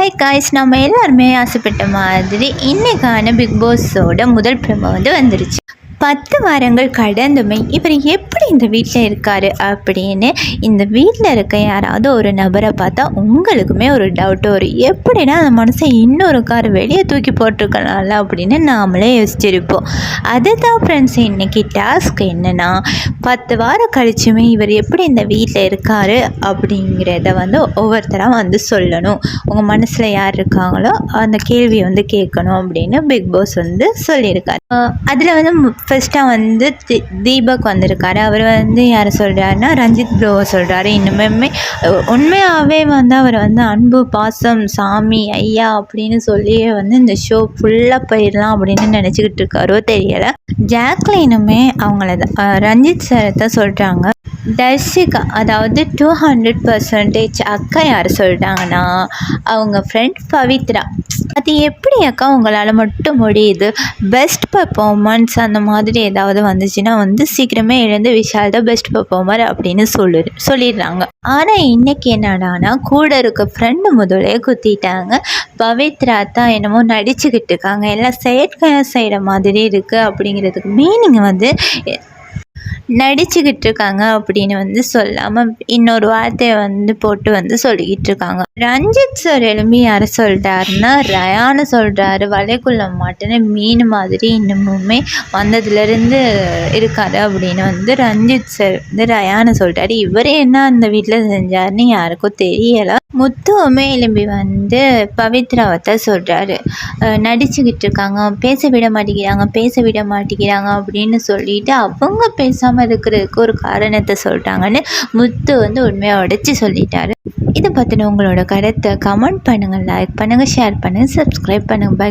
Hi guys நம்ம எல்லாருமே ஆசைப்பட்ட மாதிரி இன்னைக்கான பிக் பாஸோட முதல் பிரம வந்து வந்துருச்சு. பத்து வாரங்கள் கடந்துமே இவர் எப்படி இந்த வீட்டில் இருக்கார் அப்படின்னு இந்த வீட்டில் இருக்க யாராவது ஒரு நபரை பார்த்தா உங்களுக்குமே ஒரு டவுட் வரும் எப்படின்னா அந்த மனுஷன் இன்னொரு கார் வெளியே தூக்கி போட்டிருக்கலாம்ல அப்படின்னு நாமளே யோசிச்சிருப்போம். அதுதான் ஃப்ரெண்ட்ஸ் இன்றைக்கி டாஸ்க் என்னன்னா பத்து வாரம் கழிச்சுமே இவர் எப்படி இந்த வீட்டில் இருக்கார் அப்படிங்கிறத வந்து ஒவ்வொருத்தராக வந்து சொல்லணும். உங்கள் மனசில் யார் இருக்காங்களோ அந்த கேள்வியை வந்து கேட்கணும் அப்படின்னு பிக் பாஸ் வந்து சொல்லியிருக்காரு. அதில் வந்து ஃபஸ்ட்டாக வந்து தி- தீபக் வந்திருக்காரு. அவர் வந்து யார் சொல்கிறாருன்னா ரஞ்சித் ப்ரோவை சொல்கிறாரு இன்னுமே உண்மையாகவே வந்து அவர் வந்து அன்பு பாசம் சாமி ஐயா அப்படின்னு சொல்லியே வந்து இந்த ஷோ ஃபுல்லாக போயிடலாம் அப்படின்னு நினச்சிக்கிட்டு இருக்காரோ தெரியலை. ஜாக்லினுமே அவங்கள தான் ரஞ்சித் சாரை தான் சொல்கிறாங்க தர்ஷிகா அதாவது டூ ஹண்ட்ரட் பர்சன்டேஜ் அக்கா யார் சொல்கிறாங்கன்னா அவங்க ஃப்ரெண்ட் பவித்ரா. அது எப்படி அக்கா உங்களால் மட்டும் முடியுது? பெஸ்ட் பர்ஃபார்மன்ஸ் அந்த மாதிரி ஏதாவது வந்துச்சுன்னா வந்து சீக்கிரமே எழுந்து விஷால் தான் பெஸ்ட் பர்ஃபார்மர் அப்படின்னு சொல்லு சொல்லிடுறாங்க. ஆனால் இன்னைக்கு என்னடானா கூட இருக்க ஃப்ரெண்டு முதலே குத்திட்டாங்க. பவித்ரா தான் என்னமோ நடிச்சுக்கிட்டு இருக்காங்க. எல்லாம் செயற்கையாக செய்கிற மாதிரி இருக்குது அப்படிங்கிறதுக்கு மீனிங் வந்து நடிச்சுக்கிட்டு இருக்காங்க அப்படின்னு வந்து சொல்லாமல் இன்னொரு வார்த்தையை வந்து போட்டு வந்து சொல்லிக்கிட்டு இருக்காங்க ரஞ்சித் சார் எழும்பி யாரை சொல்கிறாருன்னா ரயான்னு சொல்கிறாரு வலைக்குள்ள மாட்டேன்னு மீன் மாதிரி இன்னமுமே வந்ததுலேருந்து இருக்காரு அப்படின்னு வந்து ரஞ்சித் சார் வந்து ரயான்னு சொல்கிறாரு இவர் என்ன அந்த வீட்டில் செஞ்சாருன்னு யாருக்கும் தெரியலை. முத்துவுமே எழும்பி வந்து பவித்ராவத்தை தான் சொல்கிறாரு நடிச்சுக்கிட்டு இருக்காங்க பேச விட மாட்டேங்கிறாங்க பேச விட மாட்டேங்கிறாங்க அப்படின்னு சொல்லிட்டு அவங்க பேசாமல் இருக்கிறதுக்கு ஒரு காரணத்தை சொல்லிட்டாங்கன்னு முத்து வந்து உண்மையாக உடைச்சி சொல்லிட்டாரு. இதை பற்றின உங்களோட கருத்தை கமெண்ட் பண்ணுங்கள் லைக் பண்ணுங்கள் ஷேர் பண்ணுங்கள் சப்ஸ்கிரைப் பண்ணுங்கள் பை